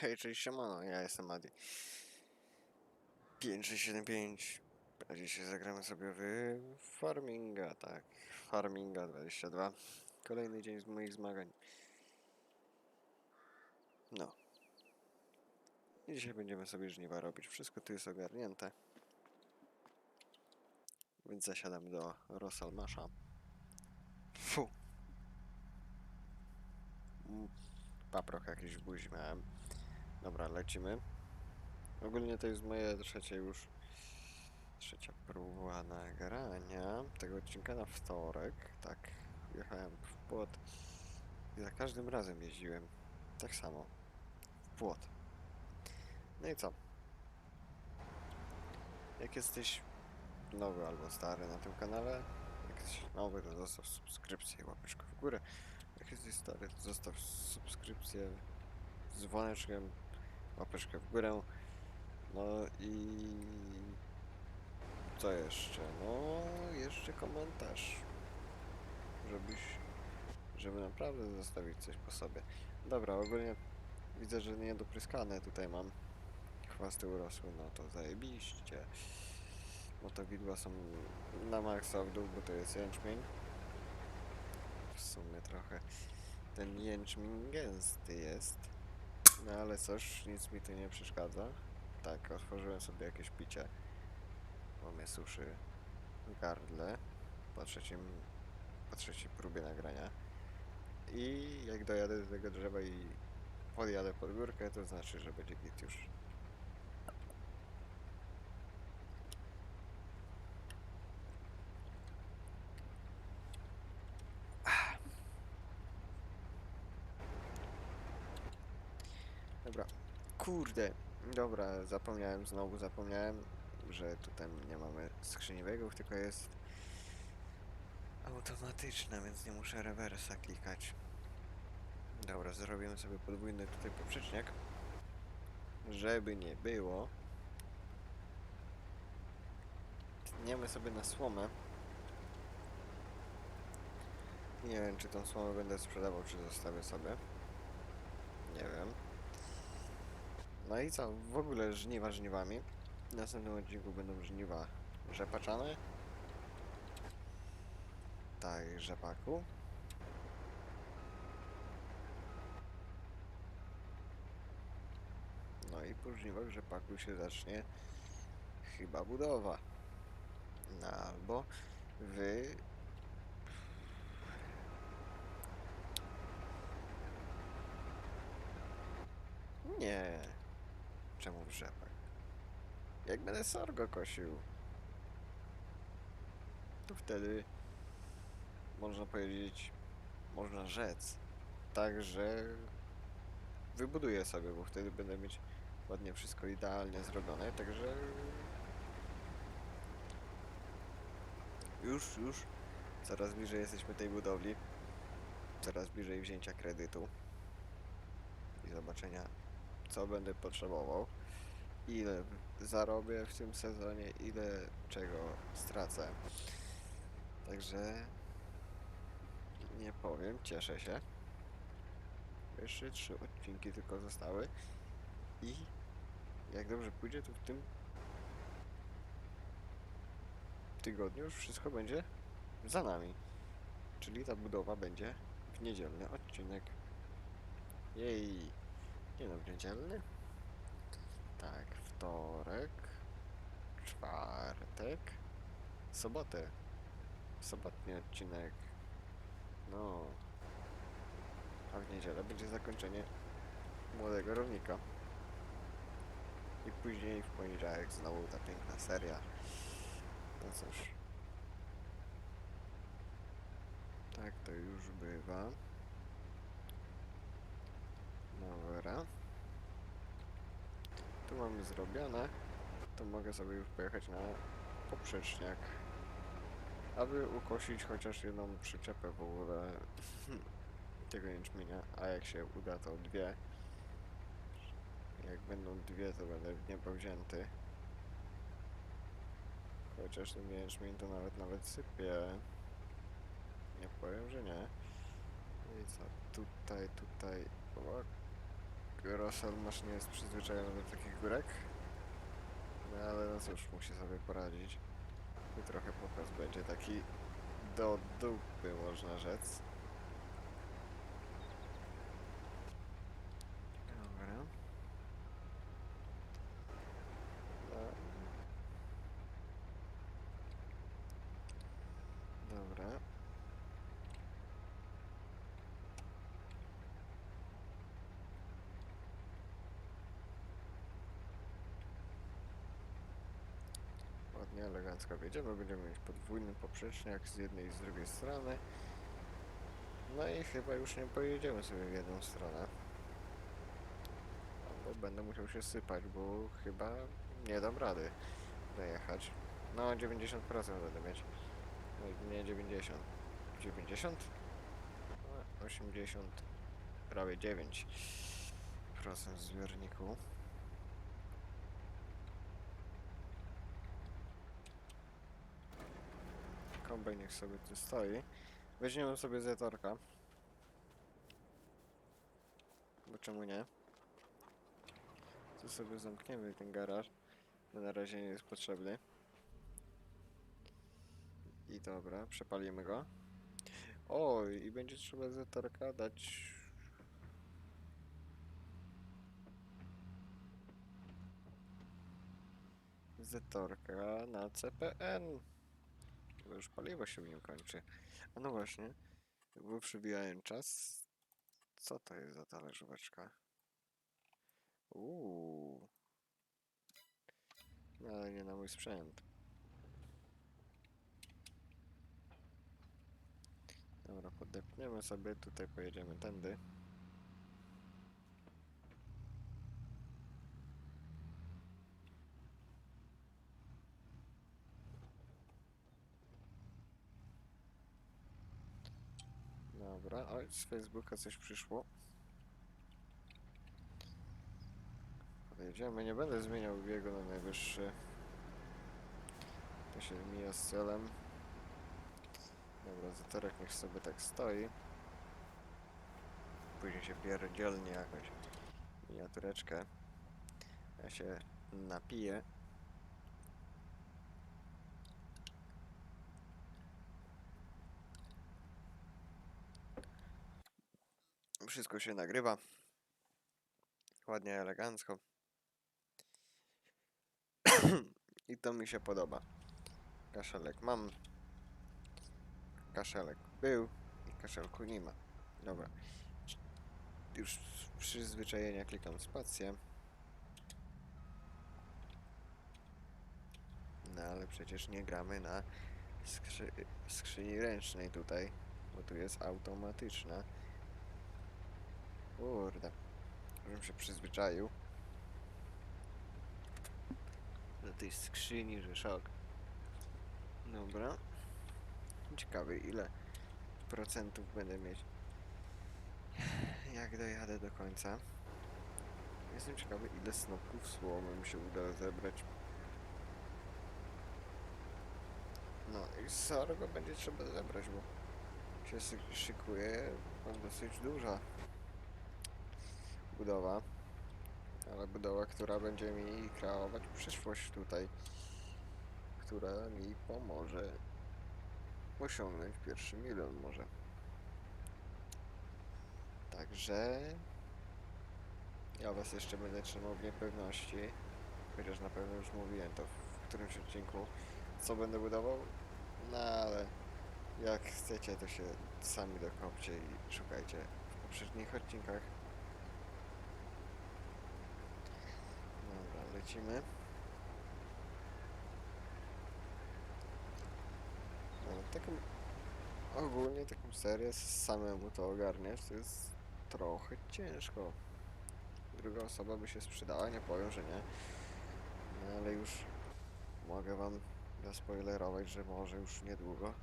Hej, cześć, siemano, ja jestem Adi. 5375. A dzisiaj zagramy sobie w Farminga, tak. Farminga 22. Kolejny dzień z moich zmagań. No. I dzisiaj będziemy sobie żniwa robić. Wszystko tu jest ogarnięte. Więc zasiadam do Rosalmasza. Fu. Mm, Paproch jakiś w buzi miałem. Dobra, lecimy. Ogólnie to jest moje trzecie już trzecia próba nagrania tego odcinka na wtorek. Tak, jechałem w płot i za każdym razem jeździłem tak samo w płot. No i co? Jak jesteś nowy albo stary na tym kanale, jak jesteś nowy, to zostaw subskrypcję łapeczkę w górę. Jak jesteś stary, to zostaw subskrypcję z dzwoneczkiem, łapeczkę w górę. No i co jeszcze? No, jeszcze komentarz. Żebyś, żeby naprawdę zostawić coś po sobie. Dobra, ogólnie widzę, że niedopryskane tutaj mam. Chwasty urosły, no to zajebiście. Motowidła są na maksa w dół, bo to jest jęczmień. W sumie trochę ten jęczmień gęsty jest. No ale cóż, nic mi tu nie przeszkadza. Tak, otworzyłem sobie jakieś picie, bo mnie suszy gardle po trzecim, po trzeciej próbie nagrania. I jak dojadę do tego drzewa i podjadę pod górkę, to znaczy, że będzie git już. Dobra. Kurde. Dobra, zapomniałem, znowu zapomniałem, że tutaj nie mamy skrzyni biegów, tylko jest automatyczna, więc nie muszę rewersa klikać. Dobra, zrobimy sobie podwójny tutaj poprzeczniak. Żeby nie było. Tniemy sobie na słomę. Nie wiem, czy tą słomę będę sprzedawał, czy zostawię sobie. Nie wiem. No i co? W ogóle żniwa żniwami. W następnym odcinku będą żniwa rzepaczane. Tak, rzepaku. No i po żniwach rzepaku się zacznie chyba budowa. No albo wy... Nie. Czemu w rzepak? Jak będę sorgo kosił, to wtedy można powiedzieć, można rzec, tak, że wybuduję sobie, bo wtedy będę mieć ładnie wszystko idealnie zrobione, także już, już coraz bliżej jesteśmy tej budowli, coraz bliżej wzięcia kredytu i zobaczenia co będę potrzebował, ile zarobię w tym sezonie, ile czego stracę. Także nie powiem, cieszę się. Jeszcze trzy odcinki tylko zostały i jak dobrze pójdzie, to w tym tygodniu już wszystko będzie za nami. Czyli ta budowa będzie w niedzielny odcinek. Jej! Nie no, niedzielny? Tak, wtorek, czwartek, sobotę. Sobotni odcinek. No. A w niedzielę będzie zakończenie młodego rolnika. I później w poniedziałek znowu ta piękna seria. No cóż. Tak to już bywa. Dobra. Tu mamy zrobione. To mogę sobie już pojechać na poprzeczniak. Aby ukosić chociaż jedną przyczepę w ogóle tego jęczmienia. A jak się uda to dwie. Jak będą dwie to będę w niebo wzięty. Chociaż ten jęczmień to nawet nawet sypie. Nie powiem, że nie. I co? Tutaj, tutaj. O, Rosal masz nie jest przyzwyczajony do takich górek. No ale no cóż, musi sobie poradzić. I trochę pokaz będzie taki do dupy, można rzec. Dobra. No. Dobra. Ładnie, elegancko wiedziemy. Będziemy mieć podwójny poprzeczniak z jednej i z drugiej strony. No i chyba już nie pojedziemy sobie w jedną stronę. Albo będę musiał się sypać, bo chyba nie dam rady dojechać. No 90% będę mieć. No, nie 90. 90? No, 80. Prawie 9% zbiorniku. Kombaj niech sobie tu stoi. Weźmiemy sobie zetorka. Bo czemu nie? Tu sobie zamkniemy ten garaż. bo Na razie nie jest potrzebny. I dobra, przepalimy go. O, i będzie trzeba zetorka dać. Zetorka na CPN. Bo już paliwo się nim kończy. A no właśnie, bo przybijałem czas. Co to jest za talerzóweczka? Uuu. No, ale nie na mój sprzęt. Dobra, podepniemy sobie, tutaj pojedziemy tędy. Z Facebooka coś przyszło. Podjedziemy, nie będę zmieniał biegu na najwyższy. To się mija z celem. Dobra, zatorek niech sobie tak stoi. Później się pierdzielnie jakoś miniatureczkę. Ja się napiję. Wszystko się nagrywa. Ładnie, elegancko. I to mi się podoba. Kaszelek mam. Kaszelek był i kaszelku nie ma. Dobra. Już z przyzwyczajenia klikam spację. No ale przecież nie gramy na skrzy skrzyni ręcznej tutaj, bo tu jest automatyczna. Kurde, żebym się przyzwyczaił do tej skrzyni, że szok. Dobra. Ciekawy ile procentów będę mieć jak dojadę do końca. Jestem ciekawy ile snopków słomy mi się uda zebrać. No i sorgo będzie trzeba zebrać, bo się szykuje dosyć duża budowa. Ale budowa, która będzie mi kreować przyszłość tutaj. Która mi pomoże osiągnąć pierwszy milion może. Także ja was jeszcze będę trzymał w niepewności. Chociaż na pewno już mówiłem to w którymś odcinku, co będę budował. No ale jak chcecie, to się sami dokopcie i szukajcie w poprzednich odcinkach. Lecimy. No, taką, ogólnie taką serię samemu to ogarniać to jest trochę ciężko. Druga osoba by się sprzedała, nie powiem, że nie. No, ale już mogę wam zaspoilerować, że może już niedługo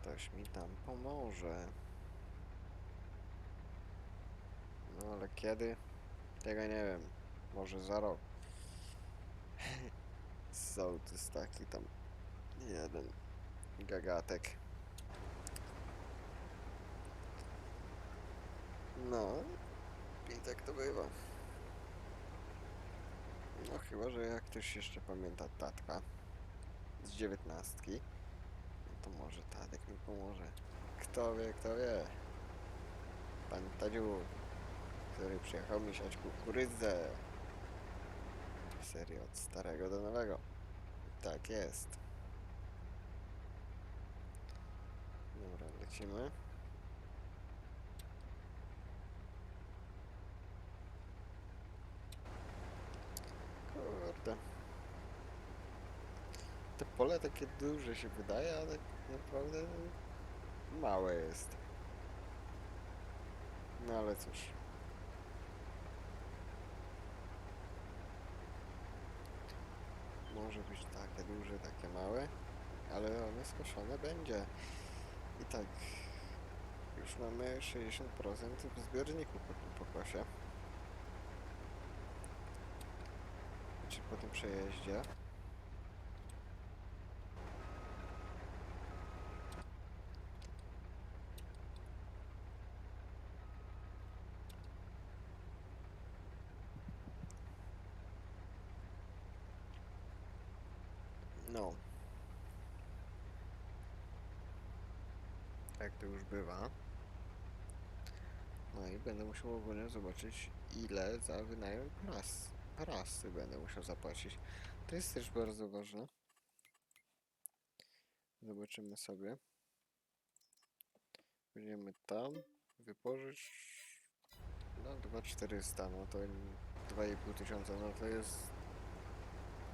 ktoś mi tam pomoże. No ale kiedy? Tego nie wiem. Może za rok. Sołtys taki tam jeden gagatek. No i tak to bywa. No chyba, że jak ktoś jeszcze pamięta tatka z dziewiętnastki, no to może Tadek mi pomoże. Kto wie, kto wie. Pan Tadziu, który przyjechał mi siać kukurydzę. Serio, od starego do nowego. Tak jest. Dobra, lecimy. Kurde. Te pole takie duże się wydaje, ale tak naprawdę małe jest. No ale cóż. Może być takie duże, takie małe, ale one skoszone będzie. I tak już mamy 60% w zbiorniku po tym pokosie. Czy po tym przejeździe. No. Tak to już bywa. No i będę musiał ogólnie zobaczyć ile za wynajem pras, prasy będę musiał zapłacić. To jest też bardzo ważne. Zobaczymy sobie. Będziemy tam wypożyć no 2400, no to 2,5 tysiąca, no to jest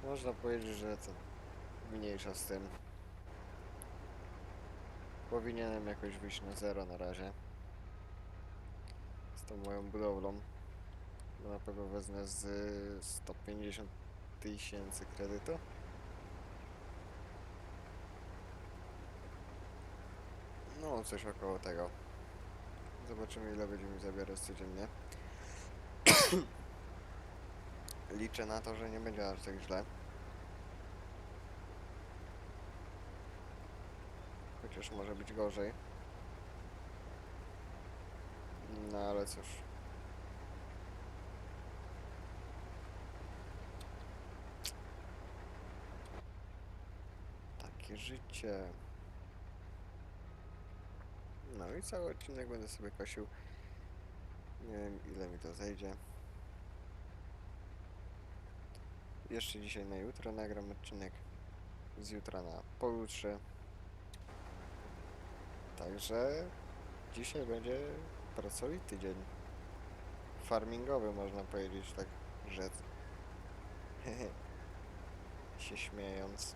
można powiedzieć, że to mniejsza z tym. Powinienem jakoś wyjść na zero na razie. Z tą moją budowlą. Bo na pewno wezmę z 150 tysięcy kredytu. No, coś około tego. Zobaczymy ile będzie mi zabierać codziennie. Liczę na to, że nie będzie aż tak źle. Może być gorzej. No ale cóż. Takie życie. No i cały odcinek będę sobie kosił. Nie wiem ile mi to zejdzie. Jeszcze dzisiaj na jutro nagram odcinek. Z jutra na pojutrze. Także dzisiaj będzie pracowity dzień. Farmingowy można powiedzieć, tak rzec. się śmiejąc.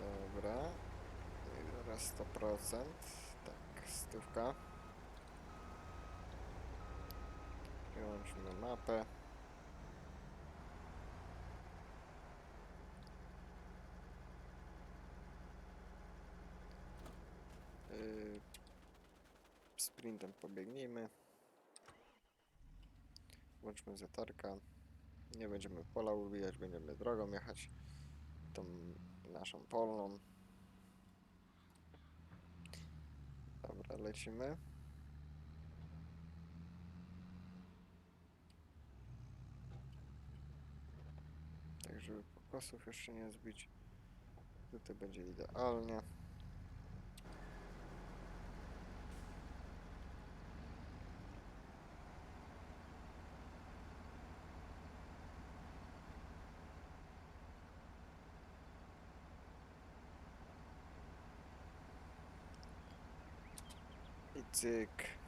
Dobra. I teraz 100%. Tak, stówka. Wyłączmy mapę. Yy, sprintem pobiegnijmy. Włączmy zatarka. Nie będziemy pola ubijać, będziemy drogą jechać. Tą naszą polną. Dobra, lecimy. Tak, żeby pokosów jeszcze nie zbić. Tutaj będzie idealnie. Cyk.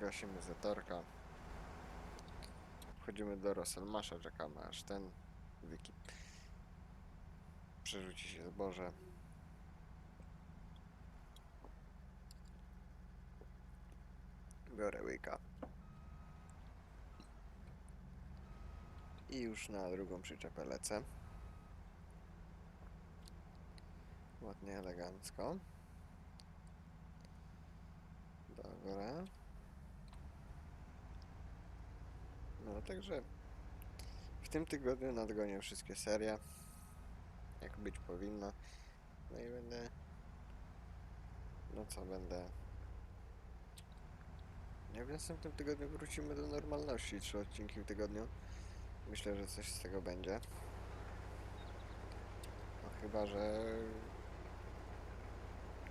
Gasimy zatorka. Wchodzimy do Roselmasza, czekamy aż ten wiki przerzuci się zboże. Biorę łyka. I już na drugą przyczepę lecę. Ładnie, elegancko. Dobra. No także w tym tygodniu nadgonię wszystkie serie. Jak być powinno. No i będę. No co będę. Ja w następnym tygodniu wrócimy do normalności. Trzy odcinki w tygodniu. Myślę, że coś z tego będzie. No chyba, że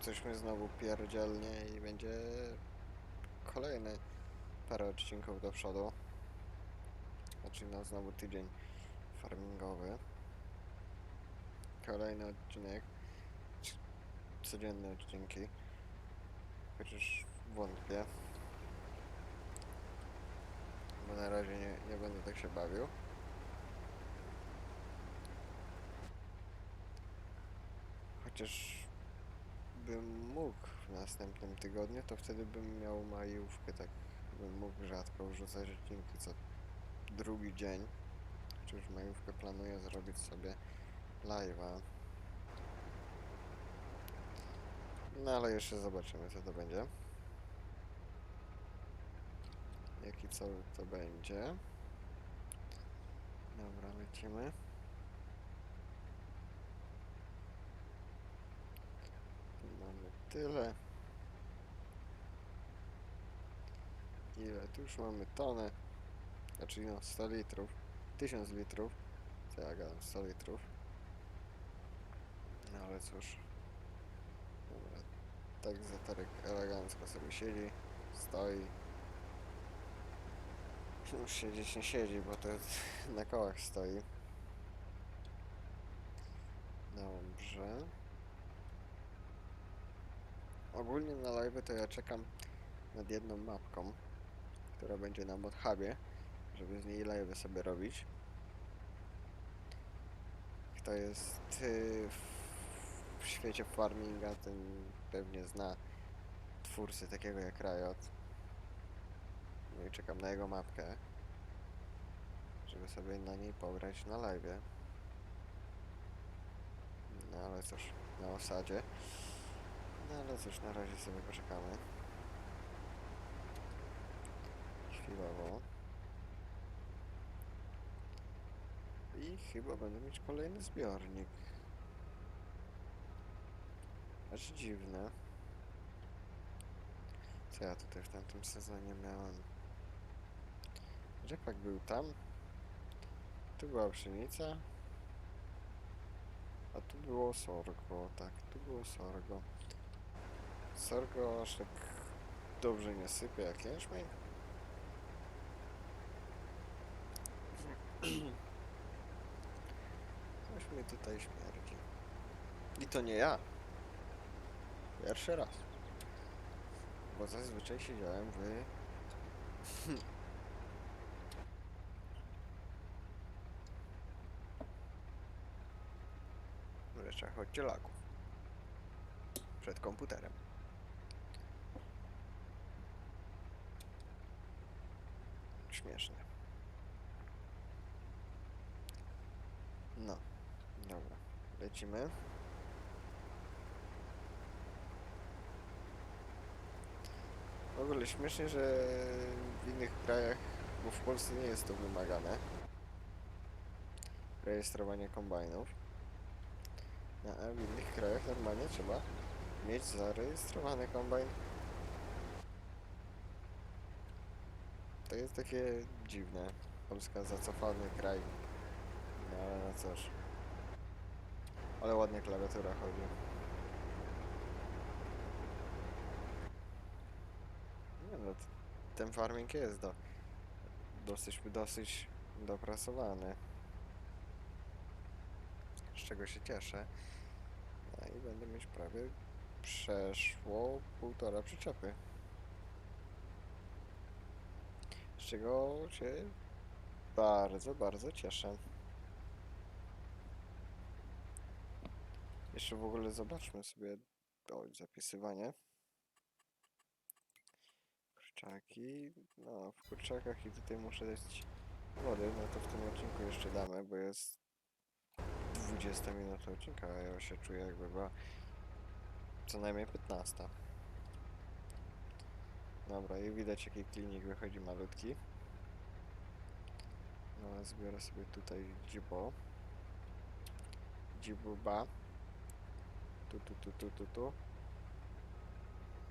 coś znowu pierdzielnie i będzie kolejny parę odcinków do przodu. Znaczy no znowu tydzień farmingowy. Kolejny odcinek. Codzienne odcinki. Chociaż wątpię. Bo na razie nie, nie będę tak się bawił. Chociaż bym mógł w następnym tygodniu, to wtedy bym miał majówkę, tak bym mógł rzadko wrzucać odcinki co drugi dzień. Chociaż majówkę planuję zrobić sobie live'a. No ale jeszcze zobaczymy co to będzie. Jaki co to będzie. Dobra, lecimy. Tu mamy tyle. Ile? Tu już mamy tonę. Znaczy no 100 litrów. 1000 litrów. Co ja gadam? 100 litrów. No ale cóż. Dobra. Tak zatarek elegancko sobie siedzi. Stoi. Już siedzieć nie siedzi, bo to na kołach stoi. Dobrze. Ogólnie na live to ja czekam nad jedną mapką, która będzie na modhubie, żeby z niej live sobie robić. Kto jest y, w, świecie farminga, ten pewnie zna twórcy takiego jak Riot. No i czekam na jego mapkę, żeby sobie na niej pograć na live. No ale cóż, na osadzie. No ale cóż, na razie sobie poczekamy. Chwilowo. I chyba będę mieć kolejny zbiornik. Aż dziwne. Co ja tutaj w tamtym sezonie miałem? Rzepak był tam. Tu była pszenica. A tu było sorgo, tak, tu było sorgo. Sorgo aż tak dobrze nie sypie jak jęczmień. Coś mi tutaj śmierdzi. I to nie ja. Pierwszy raz. Bo zazwyczaj siedziałem w... w rzeczach oddzielaków. Przed komputerem. Śmieszne. No, dobra. Lecimy. W ogóle śmiesznie, że w innych krajach, bo w Polsce nie jest to wymagane, rejestrowanie kombajnów. No, a w innych krajach normalnie trzeba mieć zarejestrowany kombajn. To jest takie dziwne. Polska zacofany kraj. No ale no cóż. Ale ładnie klawiatura chodzi. Nie no, ten farming jest do, dosyć, dosyć dopracowany. Z czego się cieszę. No i będę mieć prawie przeszło półtora przyczepy. Z czego się bardzo, bardzo cieszę. Jeszcze w ogóle zobaczmy sobie o, zapisywanie. Kurczaki. No, w kurczakach i tutaj muszę dać wody, no to w tym odcinku jeszcze damy, bo jest 20 minut odcinka, a ja się czuję jakby była co najmniej 15. Dobra, i widać jaki klinik wychodzi malutki. No, zbiorę sobie tutaj dzibo. Dzibuba. Tu, tu, tu, tu, tu, tu.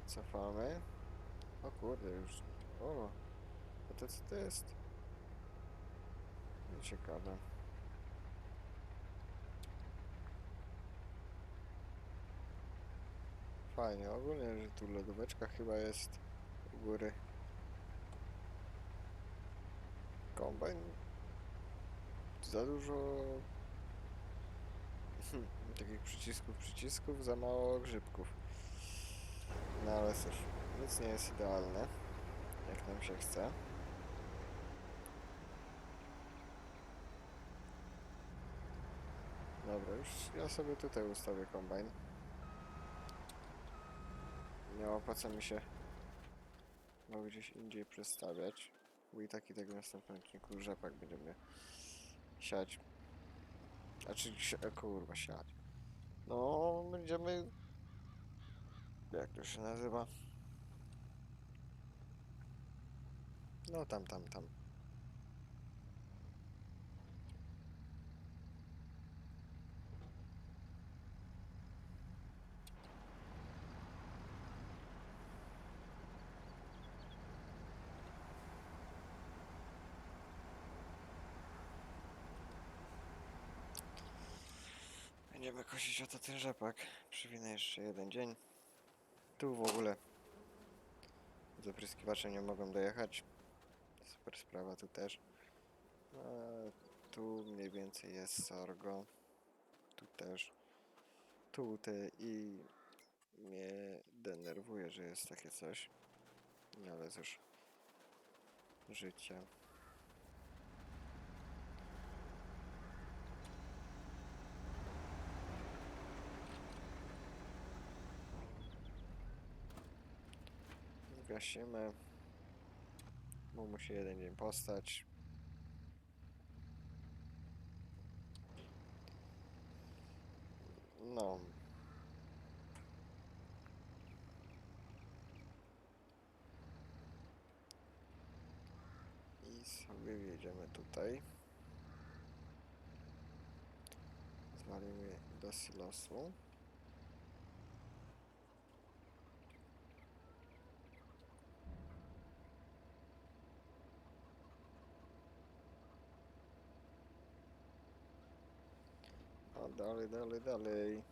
Cofamy. O kurde, już O, a to co to jest? Ciekawe. Fajnie, ogólnie, że tu lodóweczka chyba jest góry. Kombajn za dużo takich przycisków, przycisków, za mało grzybków. No ale cóż, nic nie jest idealne, jak nam się chce. Dobra, już ja sobie tutaj ustawię kombajn. Nie opłaca mi się go gdzieś indziej przestawiać. Bo i tak i tak w następnym odcinku rzepak będziemy siać. A czy si e, kurwa siać? No, będziemy... Jak to się nazywa? No tam, tam, tam. Oto ten rzepak. Przywinę jeszcze jeden dzień. Tu w ogóle z opryskiwaczem nie mogą dojechać. Super sprawa tu też. A tu mniej więcej jest sorgo. Tu też. Tu te i mnie denerwuje, że jest takie coś. No ale cóż. Życie. Zgasimy. Bo musi jeden dzień postać. No. I sobie wjedziemy tutaj. Zwalimy do silosu. Dalej, dalej, dalej.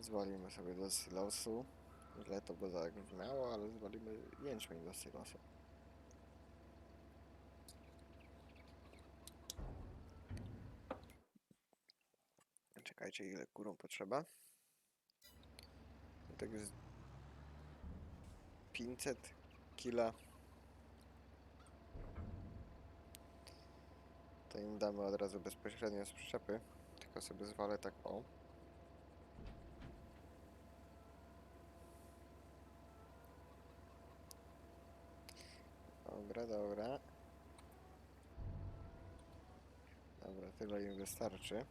Zwalimy sobie do silosu. Źle to by zabrzmiało, ale zwalimy jęczmień do silosu. Czekajcie, ile kurą potrzeba. Tak jest 500 kila. To im damy od razu bezpośrednio z przyczepy. Tylko sobie zwalę tak o. Dobra, dobra. Dobra, tyle im wystarczy.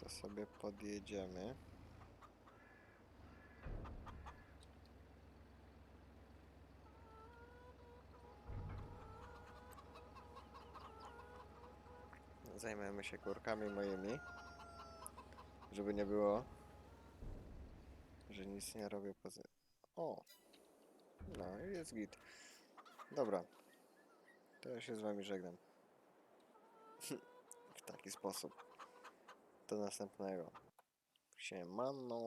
To sobie podjedziemy. Zajmiemy się kurkami moimi. Żeby nie było, że nic nie robię poza... O! No jest git. Dobra. To ja się z wami żegnam. w taki sposób. Do następnego. Siemano.